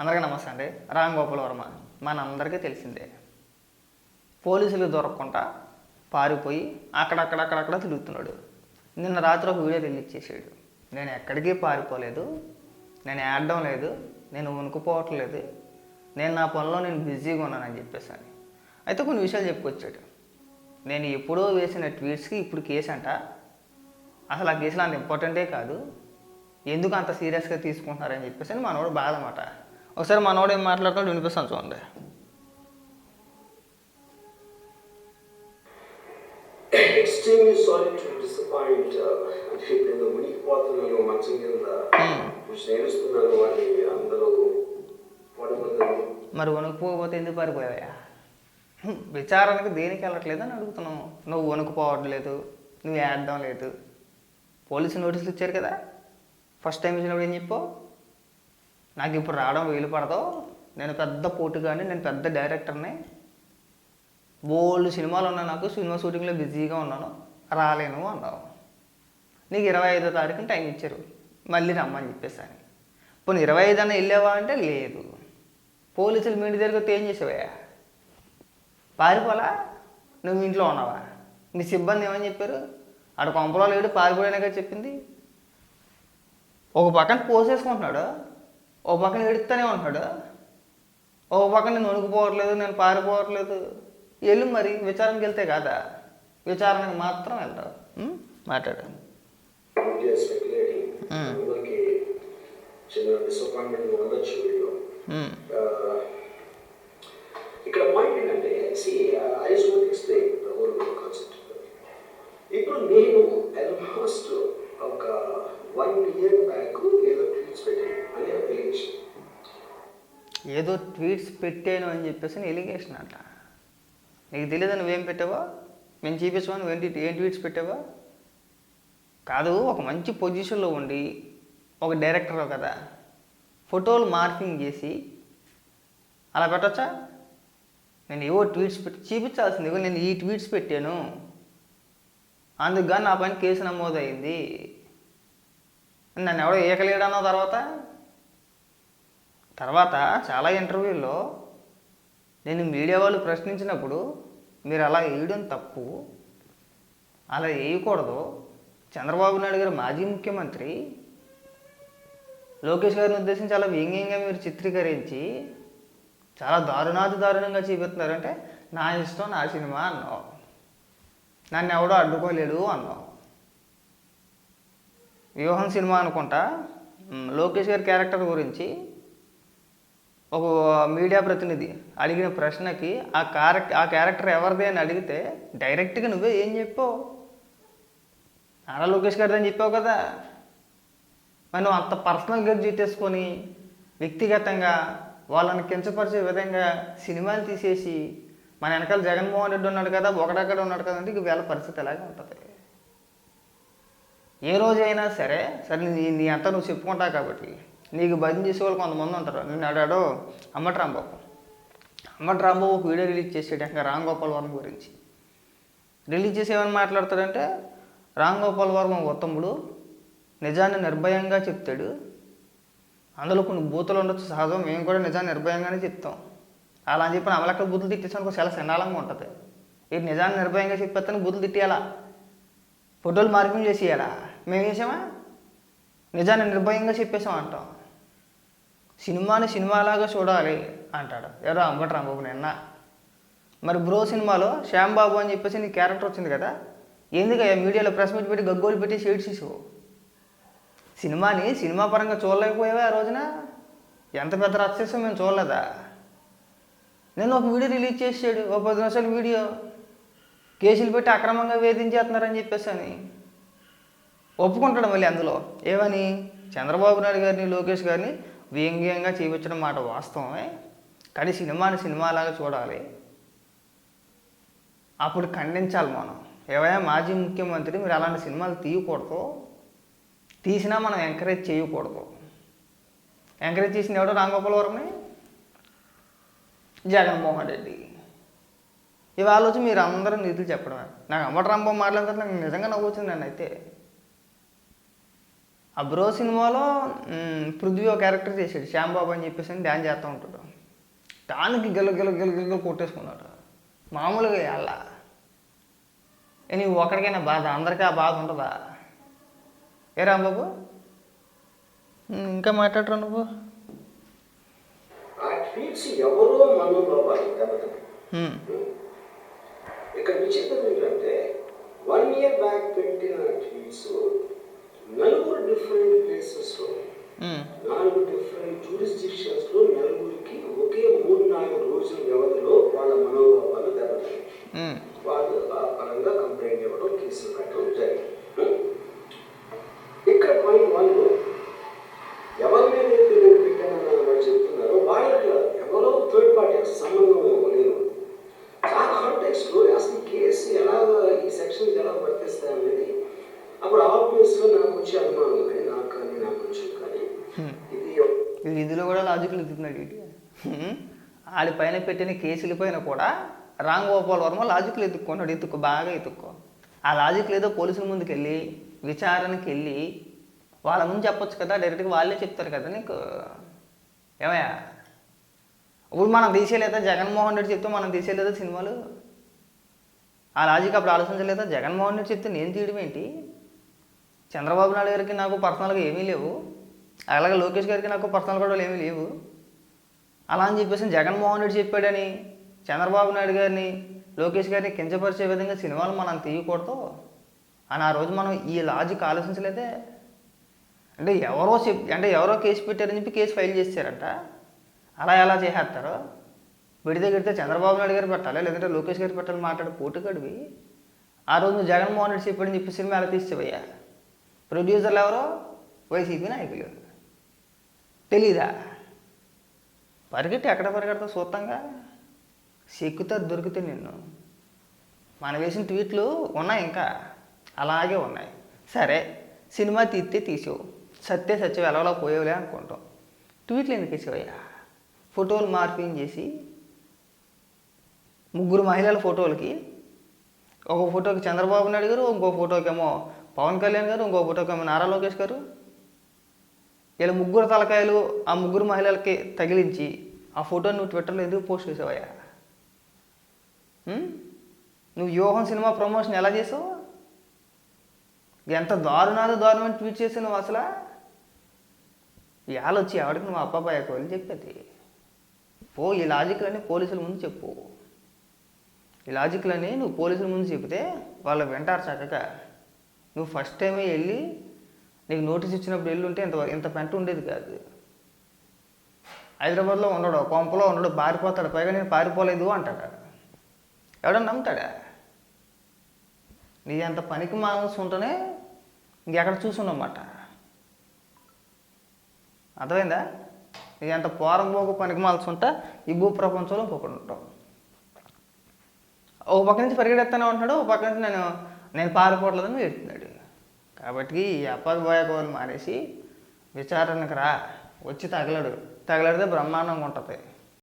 అందరికీ నమస్తే అండి. రామ్ గోపాల్ వర్మ. మనందరికీ తెలిసిందే. పోలీసులు దొరకకుండా పారిపోయి అక్కడక్కడక్కడక్కడ తిరుగుతున్నాడు. నిన్న రాత్రి ఒక వీడియో రిలీజ్ చేసాడు నేను ఎక్కడికి పారిపోలేదు. నేను ఏడడం లేదు. నేను వణుకుపోవట్లేదు నేను నా పనిలో నేను బిజీగా ఉన్నానని చెప్పేసాను అయితే కొన్ని విషయాలు చెప్పుకొచ్చాడు. నేను ఎప్పుడో వేసిన ట్వీట్స్కి ఇప్పుడు కేసు అంట. అసలు ఆ కేసులో అంత ఇంపార్టెంటే కాదు. ఎందుకు అంత సీరియస్గా తీసుకుంటున్నారని చెప్పేసి అని మనోడు బాధ అన్నమాట. ఒకసారి మనోడు ఏం మాట్లాడుతున్నాడు వినిపిస్తాను చూడండి. Extremely sorry to disappoint uh, ఇప్పుడు మునిగిపోతున్నాను మంచం కింద స్నేహిస్తున్నాను అని అందరూ పడుకుంటారు మరి వణుకుపోకపోతే ఎందుకు పారిపోయావా హ్మ్, విచారణకు దేనికి వెళ్ళట్లేదు అని అడుగుతున్నావు నువ్వు వణుకుపోవట్లేదు నువ్వు ఏడడం లేదు. పోలీసు నోటీసులు ఇచ్చారు కదా? ఫస్ట్ టైం ఇచ్చినప్పుడు ఏం చెప్పావు? నాకు ఇప్పుడు రావడం వీలు పడదు. నేను పెద్ద పోటుగాని నేను పెద్ద డైరెక్టర్ని. బోల్డ్ సినిమాలు ఉన్నాయి నాకు సినిమా షూటింగ్లో బిజీగా ఉన్నాను. రాలేను అన్నావు. నీకు ఇరవై ఐదో తారీఖున టైం ఇచ్చారు. మళ్ళీ రమ్మని చెప్పేసాను పోనీ ఇరవై ఐదు అన్న వెళ్ళావా అంటే లేదు. పోలీసులు మీ ఇంటి దగ్గరికి ఏం చేసావయ్యా పారిపోలా? నువ్వు ఇంట్లో ఉన్నావా? నీ సిబ్బంది ఏమని చెప్పారు? ఆడ కొంపలో లేడు పారిపోయానగా చెప్పింది. ఒక పక్కన పోసేసుకుంటున్నాడు. ఒక పక్కన ఎడుతూనే ఉంటున్నాడు ఒక పక్కన నేను వణుకుపోవట్లేదు నేను పారిపోవట్లేదు. వెళ్ళు మరి విచారణకి వెళ్తే కాదా? విచారణకి మాత్రం వెళ్తావు. ఉం? మాట్లాడు. స్పెక్యులేటింగ్. అందరికి చిన్న డిసప్పాయింట్మెంట్ ఉండొచ్చు వీడియో. ఉం. ఇక్కడ పాయింట్ ఏంటంటే see I just want explain the whole concept ఇప్పుడు నేను ఆల్మోస్ట్ ఒక వన్ ఇయర్ బ్యాక్ ఏదో ట్వీట్స్ పెట్టాను అని చెప్పేసి ఎలిగేషన్ అంట. నీకు తెలియదు నువ్వేం పెట్టావా? మేము చూపించమా నువ్వేంటి ఏం ట్వీట్స్ పెట్టావా? కాదు ఒక మంచి పొజిషన్లో ఉండి ఒక డైరెక్టర్ కదా ఫోటోలు మార్కింగ్ చేసి అలా పెట్టచ్చా? నేను ఏవో ట్వీట్స్ పెట్టి చూపించాల్సింది నేను ఈ ట్వీట్స్ పెట్టాను. అందుకు నా పైన కేసు నమోదైంది. నన్ను ఎవడో ఏకలేడన్న తర్వాత తర్వాత చాలా ఇంటర్వ్యూల్లో నేను మీడియా వాళ్ళు ప్రశ్నించినప్పుడు మీరు అలా వేయడం తప్పు అలా వేయకూడదు. చంద్రబాబు నాయుడు గారు మాజీ ముఖ్యమంత్రి. లోకేష్ గారిని ఉద్దేశించి చాలా వ్యంగ్యంగా మీరు చిత్రీకరించి చాలా దారుణాది దారుణంగా చూపిస్తున్నారంటే నా ఇష్టం నా సినిమా అన్నావు. నన్ను ఎవడో అడ్డుకోలేడు అన్నావు. వ్యూహం సినిమా అనుకుంటా. లోకేష్ గారి క్యారెక్టర్ గురించి ఒక మీడియా ప్రతినిధి అడిగిన ప్రశ్నకి ఆ క్యారెక్టర్ ఆ క్యారెక్టర్ ఎవరిది అని అడిగితే డైరెక్ట్గా నువ్వే ఏం చెప్పావు? నారా లోకేష్ గారిది అని చెప్పావు కదా. మరి నువ్వు అంత పర్సనల్గా తీసేసుకొని వ్యక్తిగతంగా వాళ్ళని కించపరిచే విధంగా సినిమాలు తీసేసి మన వెనకాల జగన్మోహన్ రెడ్డి ఉన్నాడు కదా ఒకడక్కడ ఉన్నాడు కదా అంటే వీళ్ళ పరిస్థితి ఎలాగే ఉంటుంది? ఏ రోజైనా సరే సరే నీ నీ అంతా నువ్వు చెప్పుకుంటావు కాబట్టి నీకు భజన చేసే వాళ్ళు కొంతమంది ఉంటారు. నేను అడాడు అమ్మటి రాంబాబు. అమ్మటి రాంబాబు ఒక వీడియో రిలీజ్ చేసాడు ఇంకా రామ్ గోపాల్ వర్మ గురించి. రిలీజ్ చేసి ఏమైనా మాట్లాడతాడంటే రామ్ గోపాల్ వర్మ ఉత్తముడు నిజాన్ని నిర్భయంగా చెప్తాడు. అందులో కొన్ని బూతులు ఉండొచ్చు సహజం. మేము కూడా నిజాన్ని నిర్భయంగానే చెప్తాం. అలా అని చెప్పిన అమలక్క బూతులు తిట్టేసాను చాలా సండాలంగా ఉంటుంది. ఇది నిజాన్ని నిర్భయంగా చెప్పేస్తాను బూతులు తిట్టేయాలా? ఫోటోలు మార్కింగ్ చేసేయాలా? మేము చేసామా? నిజాన్ని నిర్భయంగా చెప్పేసాం అంటాం సినిమాని సినిమాలాగా చూడాలి అంటాడు. ఎవరో అంబటి రాంబాబు నిన్న. మరి బ్రో సినిమాలో శ్యాంబాబు అని చెప్పేసి నీ క్యారెక్టర్ వచ్చింది కదా? ఎందుకయ్యా మీడియాలో ప్రెస్ మీట్ పెట్టి గగ్గోలు పెట్టి షేడ్స్ ఇవ్వు సినిమాని సినిమా పరంగా చూడలేకపోయావా ఆ రోజున? ఎంత పెద్ద రచ్చేసో మేము చూడలేదా? నేను ఒక వీడియో రిలీజ్ చేసాడు ఒక పది నిమిషాల వీడియో. కేసులు పెట్టి అక్రమంగా వేధించేస్తున్నారని చెప్పేసి అని. ఒప్పుకుంటాడు మళ్ళీ అందులో. ఏమని? చంద్రబాబు నాయుడు గారిని లోకేష్ గారిని వ్యంగ్యంగా చూపించడం మాట వాస్తవమే కానీ సినిమాని సినిమాలాగా చూడాలి. అప్పుడు ఖండించాలి మనం. ఏవైనా మాజీ ముఖ్యమంత్రి మీరు అలాంటి సినిమాలు తీయకూడదు. తీసినా మనం ఎంకరేజ్ చేయకూడదు. ఎంకరేజ్ చేసిన ఎవడో? రాంగోపాలవరమని? జగన్మోహన్ రెడ్డి. ఇవాళ వచ్చి మీరు అందరూ నిధులు చెప్పడమే. నాకు అమ్మటి రాంబాబు మాట్లాడితే నాకు నిజంగా నవ్వు వచ్చింది నన్ను అయితే ఆ బ్రో సినిమాలో పృథ్వీ ఒక క్యారెక్టర్ చేశాడు. శ్యాంబాబు అని చెప్పేసి అని డ్యాన్స్ చేస్తూ ఉంటాడు. దానికి గిల గిల గిల గిల కొట్టేసుకున్నాడు. మామూలుగా అలా. ఏ నీవు ఒక్కడికైనా బాధ అందరికీ ఆ బాధ ఉంటుందా? ఏ రాంబాబు? ఇంకా మాట్లాడరా నువ్వు? ఆ ట్వీట్స్ ఎవరో మనోభావాలు దెబ్బతిన్నాయి మ్, ఇక్కడ విచిత్రం ఏంటంటే వన్ ఇయర్ బ్యాక్ పెట్టిన ట్వీట్స్ నలుగురు డిఫరెంట్ ప్లేసెస్లో మ్, నాలుగు డిఫరెంట్ జూరిస్డిక్షన్స్లో నలుగురికి ఒకే మూడు నాలుగు రోజుల వ్యవధిలో వాళ్ళ మనోభావాలు దెబ్బతిన్నాయి. మ్, వాళ్ళు ఆ పరంగా కంప్లైంట్ ఇవ్వడం కేసులు పెట్టడం జరిగింది ఇక్కడ పాయింట్ వాళ్ళు ఎవరి మీద అయితే నేను పెట్టానని వాళ్ళు చెప్తున్నారో వాళ్ళకి ఎవరో థర్డ్ పార్టీ అసలు సంబంధం లేదు చాలా కాంటెక్స్లో అసలు కేసు ఎలా ఈ సెక్షన్స్ ఎలా వర్తిస్తాయి అనేది అప్పుడు ఆబ్వియస్గా నాకు వచ్చే అనుమానం కానీ నాకు కానీ నాకు వచ్చి కానీ ఇది ఇది ఇందులో కూడా ఏంటి? ఎత్తుతున్నాడు పైన పెట్టిన కేసుల పైన కూడా రామ్ గోపాల్ వర్మ లాజిక్లు ఎత్తుక్కున్నాడు. ఎత్తుక్కో బాగా ఎత్తుక్కో. ఆ లాజిక్లు ఏదో పోలీసుల ముందుకు వెళ్ళి విచారణకి వెళ్ళి వాళ్ళ ముందు చెప్పొచ్చు కదా డైరెక్ట్గా వాళ్ళే చెప్తారు కదా నీకు? ఏమయ్యా? ఇప్పుడు మనం తీసేయలేదా? జగన్మోహన్ రెడ్డి చెప్తే మనం తీసేయలేదా సినిమాలు? ఆ లాజిక్ అప్పుడు ఆలోచించలేదా? జగన్మోహన్ రెడ్డి చెప్తే నేను తీయడం ఏంటి? చంద్రబాబు నాయుడు గారికి నాకు పర్సనల్గా ఏమీ లేవు. అలాగే లోకేష్ గారికి నాకు పర్సనల్ గొడవలు ఏమీ లేవు. అలా అని చెప్పేసి జగన్మోహన్ రెడ్డి చెప్పాడని చంద్రబాబు నాయుడు గారిని లోకేష్ గారిని కించపరిచే విధంగా సినిమాలు మనం తీయకూడదు. అని ఆ రోజు మనం ఈ లాజిక్ ఆలోచించలేదే. అంటే ఎవరో చెప్ అంటే ఎవరో కేసు పెట్టారని చెప్పి కేసు ఫైల్ చేశారంట అలా ఎలా చేసేస్తారు? విడితే గిడితే చంద్రబాబు నాయుడు గారు పెట్టాలి? లేదంటే లోకేష్ గారు పెట్టాలి మాట్లాడి పోటుగడివి ఆ రోజు నువ్వు జగన్మోహన్ రెడ్డి చెప్పాడని చెప్పి సినిమా ఎలా తీసేవయ్యా? ప్రొడ్యూసర్లు ఎవరో? వైసీపీ నాయకులు. తెలీదా? పరిగెట్టి ఎక్కడ పరిగెడతా చూస్తాంగా సిక్కుతా దొరికితే నిన్ను. మనం వేసిన ట్వీట్లు ఉన్నాయి ఇంకా. అలాగే ఉన్నాయి. సరే సినిమా తీస్తే తీసావు. సత్తే సత్యం ఎలాగోలా పోయేవులే అనుకుంటాం. ట్వీట్లు ఎందుకు వేసేవయ్యా? ఫోటోలు మార్పింగ్ చేసి ముగ్గురు మహిళల ఫోటోలకి ఒక ఫోటోకి చంద్రబాబు నాయుడు గారు ఇంకో ఫోటోకేమో పవన్ కళ్యాణ్ గారు ఇంకో ఫోటోకి ఏమో నారా లోకేష్ గారు. ఇలా ముగ్గురు తలకాయలు ఆ ముగ్గురు మహిళలకి తగిలించి ఆ ఫోటో నువ్వు ట్విట్టర్లో ఎందుకు పోస్ట్ చేసావయ్యా? నువ్వు యోహన్ సినిమా ప్రమోషన్ ఎలా చేసావు? ఎంత దారుణాలు దారుణం ట్వీట్ చేసావు నువ్వు అసలు? ఇవాళ వచ్చి ఎవరికి నువ్వు అబ్బాబాయ్ అని చెప్పేది. పో ఈ లాజిక్లన్నీ పోలీసుల ముందు చెప్పు. ఈ లాజిక్లన్నీ నువ్వు పోలీసుల ముందు చెప్తే వాళ్ళు వింటారు చక్కగా. నువ్వు ఫస్ట్ టైమే వెళ్ళి నీకు నోటీస్ ఇచ్చినప్పుడు వెళ్ళి ఉంటే ఇంత ఇంత పెంట ఉండేది కాదు. హైదరాబాద్లో ఉన్నాడు కొంపలో ఉన్నాడు పారిపోతాడు. పైగా నేను పారిపోలేదు అంటాడు. ఎవడన్నా నమ్ముతాడా? నీ అంత పనికి మానసు ఉంటేనే ఇంకెక్కడ చూసున్నమాట అర్థమైందా? నీ అంత పోరం పోకు పనికి మాల్సి ఉంటా ఈ భూ ప్రపంచంలో ఇంకొకటి ఉంటాం ఓ పక్క నుంచి పరిగెడేస్తానే ఉంటున్నాడు ఒక పక్క నుంచి నేను నేను పారిపోవట్లేదని వెళ్తున్నాడు కాబట్టి ఈ అప్పాది పోయకోవాలి మానేసి విచారణకు రా. వచ్చి తగలడు. తగలడితే బ్రహ్మాండంగా ఉంటుంది.